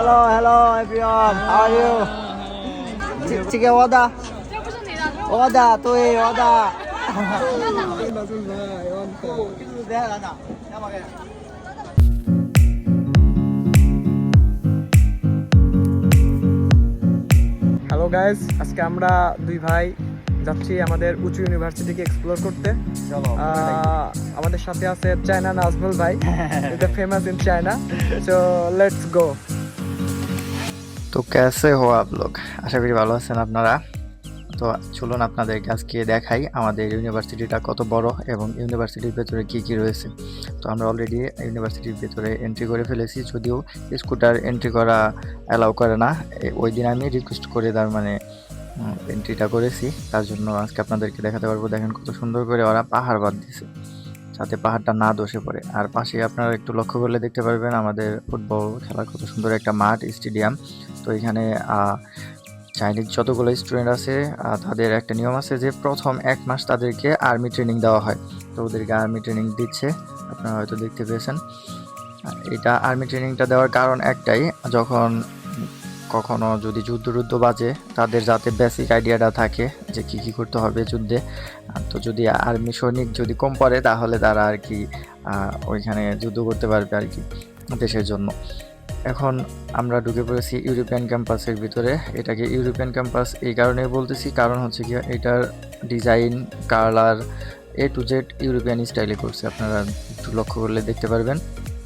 Hello, hello everyone. How are you? 这这个我的，这不是你的，这我的，对，我的。hello guys আজকে আমরা দুই ভাই যাচ্ছি আমাদের উঁচু ইউনিভার্সিটিকে এক্সপ্লোর করতে আহ, আমাদের সাথে আছে চায়না নাজমুল ভাই এটা famous in China so let's go তো कैसे हो आप लोग আশা করি ভালো আছেন আপনারা তো চলুন আপনাদেরকে আজকে দেখাই আমাদের ইউনিভার্সিটিটা কত বড় এবং ইউনিভার্সিটির ভেতরে কি কি রয়েছে তো আমরা অলরেডি ইউনিভার্সিটির ভেতরে এন্ট্রি করে ফেলেছি যদিও স্কুটার এন্ট্রি করা অ্যালাউ করে না এ- ওই দিন আমি রিকোয়েস্ট করে তার মানে এন্ট্রিটা করেছি তার জন্য আজকে আপনাদেরকে দেখাতে পারবো দেখেন কত সুন্দর করে ওরা পাহাড় বাদ দিছে যাতে পাহাড়টা না দোষে পড়ে। আর পাশে আপনারা একটু লক্ষ্য করলে দেখতে পারবেন, আমাদের ফুটবল খেলার কত সুন্দর একটা মাঠ, স্টেডিয়াম। তো এখানে চাইনিজ যতগুলো স্টুডেন্ট আছে তাদের একটা নিয়ম আছে যে প্রথম এক মাস তাদেরকে আর্মি ট্রেনিং দেওয়া হয়। তো ওদেরকে আর্মি ট্রেনিং দিচ্ছে, আপনারা হয়তো দেখতে পেয়েছেন। এটা আর্মি ট্রেনিংটা দেওয়ার কারণ একটাই, যখন কখনো যদি যুদ্ধ টুদ্ধ বাজে, তাদের যাতে বেসিক আইডিয়াটা থাকে যে কি কি করতে হবে যুদ্ধে। তো যদি আর্মি সৈনিক যদি কম পড়ে, তাহলে তারা আর কি ওইখানে যুদ্ধ করতে পারবে আর কি দেশের জন্য। এখন আমরা ঢুকে পড়েছি ইউরোপিয়ান ক্যাম্পাসের ভিতরে। এটাকে ইউরোপিয়ান ক্যাম্পাস এই কারণেই বলতেছি, কারণ হচ্ছে কি, এটার design colour A to Z European স্টাইলে করছে। আপনারা একটু লক্ষ্য করলে দেখতে পারবেন।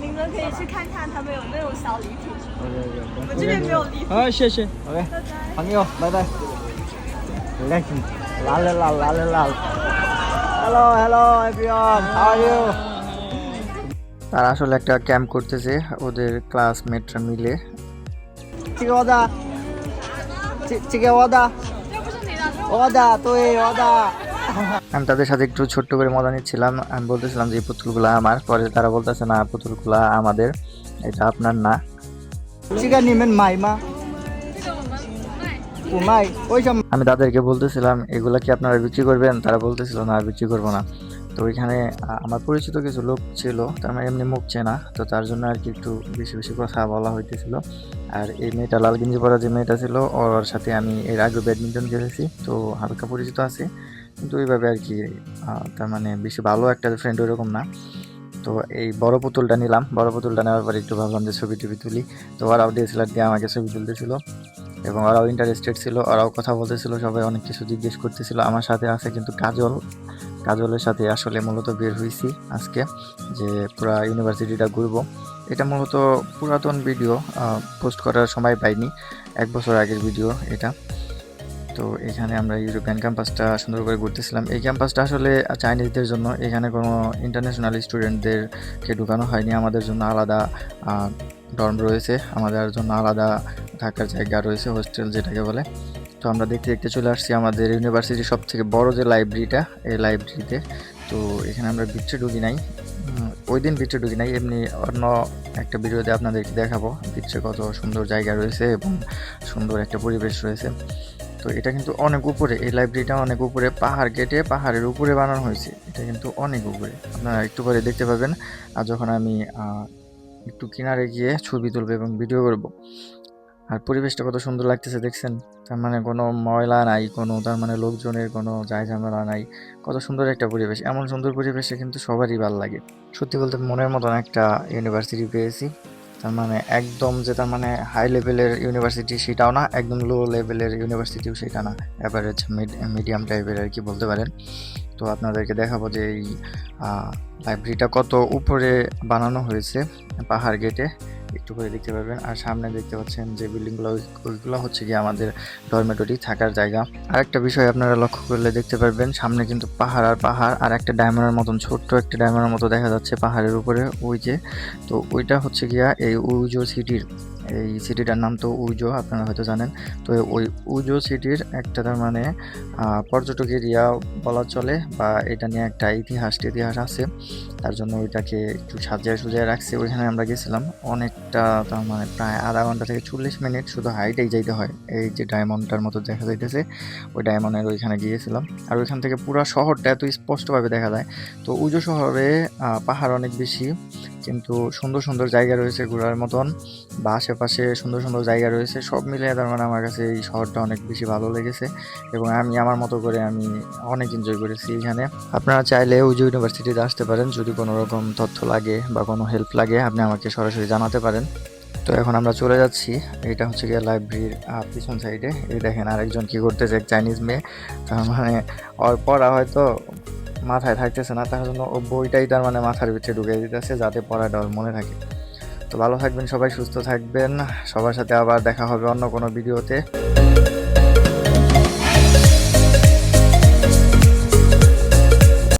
你们可以去看看，他们有那种小礼品。我们我这边没有礼品。好谢谢 OK，朋友，拜拜。来，来了来了来了来了。Hello hello everyone, how are you? তারা আসলে একটা ক্যাম্প করতেছে ওদের ক্লাসমেটরা মিলে 这个我的，这这个 আমি তাদের সাথে একটু ছোট্ট করে মজা নিচ্ছিলাম। আমি বলতেছিলাম যে পুতুলগুলা আমার। পরে তারা বলতেছে না পুতুলগুলা আমাদের। এটা আপনার না। আমি তাদেরকে বলতেছিলাম এগুলা কি আপনারা বিক্রি করবেন? তারা বলতেছিল না বিক্রি করব না। তো ওইখানে আমার পরিচিত কিছু লোক ছিল তার মানে এমনি মুখ চেনা। তো তার জন্য আর কি একটু বেশি বেশি কথা বলা হইতেছিল। আর এই মেয়েটা লাল গেঞ্জি পরা যে মেয়েটা ছিল ওর সাথে আমি এর আগে ব্যাডমিন্টন খেলেছি। তো হালকা পরিচিত আছে। কিন্তু ওইভাবে আর কি তার মানে বেশি ভালো একটা ফ্রেন্ড ওইরকম না। তো এই বড় পুতুলটা নিলাম। বড় পুতুলটা নেওয়ার পরে একটু ভাবলাম যে ছবি টবি তুলি। তো ওরাও ডিএসএলআর দিয়ে আমাকে ছবি তুলতেছিল। এবং ওরাও ইন্টারেস্টেড ছিল, ওরাও কথা বলতেছিল, সবাই অনেক কিছু জিজ্ঞেস করতেছিল। আমার সাথে আছে কিন্তু কাজল। কাজলের সাথে আসলে মূলত বের হয়েছি আজকে, যে পুরা ইউনিভার্সিটিটা ঘুরবো। এটা মূলত পুরাতন ভিডিও পোস্ট করার সময় পাইনি। এক বছর আগের ভিডিও এটা। তো এখানে আমরা ইউরোপিয়ান ক্যাম্পাসটা সুন্দর করে ঘুরতেছিলাম। এই ক্যাম্পাসটা আসলে চাইনিজদের জন্য, এখানে কোনো ইন্টারন্যাশনাল স্টুডেন্টদেরকে ঢুকানো হয়নি। আমাদের জন্য আলাদা ডর্ম রয়েছে। আমাদের জন্য আলাদা থাকার জায়গা রয়েছে হোস্টেল যেটাকে বলে। তো আমরা দেখতে দেখতে চলে আসছি আমাদের ইউনিভার্সিটির সব থেকে বড় যে লাইব্রেরিটা এই লাইব্রেরিতে তো এখানে আমরা ভিতরে ঢুকি নাই। ওই দিন ভিতরে ঢুকি নাই। এমনি অন্য একটা ভিডিওতে আপনাদেরকে দেখাবো। ভিতরে কত সুন্দর জায়গা রয়েছে এবং সুন্দর একটা পরিবেশ রয়েছে। তো এটা কিন্তু অনেক উপরে, এই লাইব্রেরিটা অনেক উপরে, পাহাড় কেটে পাহাড়ের উপরে বানানো হয়েছে। এটা কিন্তু অনেক উপরে। আপনারা একটু পরে দেখতে পাবেন। আর যখন আমি একটু কিনারে গিয়ে ছবি তুলবো এবং ভিডিও করব, আর পরিবেশটা কত সুন্দর লাগতেছে, দেখছেন? তার মানে কোনো ময়লা নাই, কোনো, তার মানে লোকজনের কোনো যায় ঝামেলা নাই। কত সুন্দর একটা পরিবেশ। এমন সুন্দর পরিবেশে কিন্তু সবারই ভালো লাগে। সত্যি বলতে মনের মতন একটা ইউনিভার্সিটি পেয়েছি। তার মানে একদম যে তার মানে হাই লেভেলের ইউনিভার্সিটি সেটাও না, একদম লো লেভেলের ইউনিভার্সিটিও সেটা না অ্যাভারেজ মিডিয়াম টাইপের আর কি বলতে পারেন। তো আপনাদেরকে দেখাবো যে এই লাইব্রেরিটা কত উপরে বানানো হয়েছে পাহাড় গেটে। একটু করে দেখতে পারবেন। আর সামনে দেখতে পাচ্ছেন যে বিল্ডিংগুলো, ওইগুলো হচ্ছে গিয়ে আমাদের ডরমেটরি থাকার জায়গা। আর একটা বিষয় আপনারা লক্ষ্য করলে দেখতে পারবেন, সামনে কিন্তু পাহাড় আর পাহাড়, আর একটা ডায়মন্ডের মতন ছোট্ট একটা ডায়মন্ডের মতো দেখা যাচ্ছে পাহাড়ের উপরে, ওই যে। তো ওইটা হচ্ছে গিয়া এই উইজো সিটির এই সিটিটার নাম তো উজো আপনারা হয়তো জানেন। তো ওই উজো সিটির একটা তার মানে পর্যটক এরিয়া বলা চলে, বা এটা নিয়ে একটা ইতিহাস ইতিহাস আছে। তার জন্য ওইটাকে একটু সাজিয়ে সুজিয়ে রাখছে। ওইখানে আমরা গেছিলাম। অনেকটা তার মানে প্রায় আধা ঘণ্টা থেকে চল্লিশ মিনিট শুধু হাইটেই যাইতে হয়। এই যে ডায়মন্ডটার মতো দেখা যাইতেছে, ওই ডায়মন্ডের ওইখানে গিয়েছিলাম। আর ওইখান থেকে পুরো শহরটা এত স্পষ্টভাবে দেখা যায়। তো উজো শহরে পাহাড় অনেক বেশি। কিন্তু সুন্দর সুন্দর জায়গা রয়েছে ঘোরার মতন বা আশেপাশে সুন্দর সুন্দর জায়গা রয়েছে, সব মিলিয়ে তার মানে আমার কাছে এই শহরটা অনেক বেশি ভালো লেগেছে এবং আমি আমার মতো করে আমি অনেক এনজয় করেছি এখানে। আপনারা চাইলে উজু ইউনিভার্সিটিতে আসতে পারেন, যদি কোনো রকম তথ্য লাগে বা কোনো হেল্প লাগে, আপনি আমাকে সরাসরি জানাতে পারেন। তো এখন আমরা চলে যাচ্ছি, এটা হচ্ছে গিয়ে লাইব্রেরির পিছন সাইডে এই দেখেন আরেকজন কি করতেছে চাইনিজ মেয়ে। তার মানে পড়া হয়তো মাথায় থাকতেছে না, তার জন্য ও বইটাই তার মানে মাথার ভিতরে ঢুকে দিতেছে যাতে পড়াটা ওর মনে থাকে। তো ভালো থাকবেন সবাই, সুস্থ থাকবেন। সবার সাথে আবার দেখা হবে অন্য কোনো ভিডিওতে।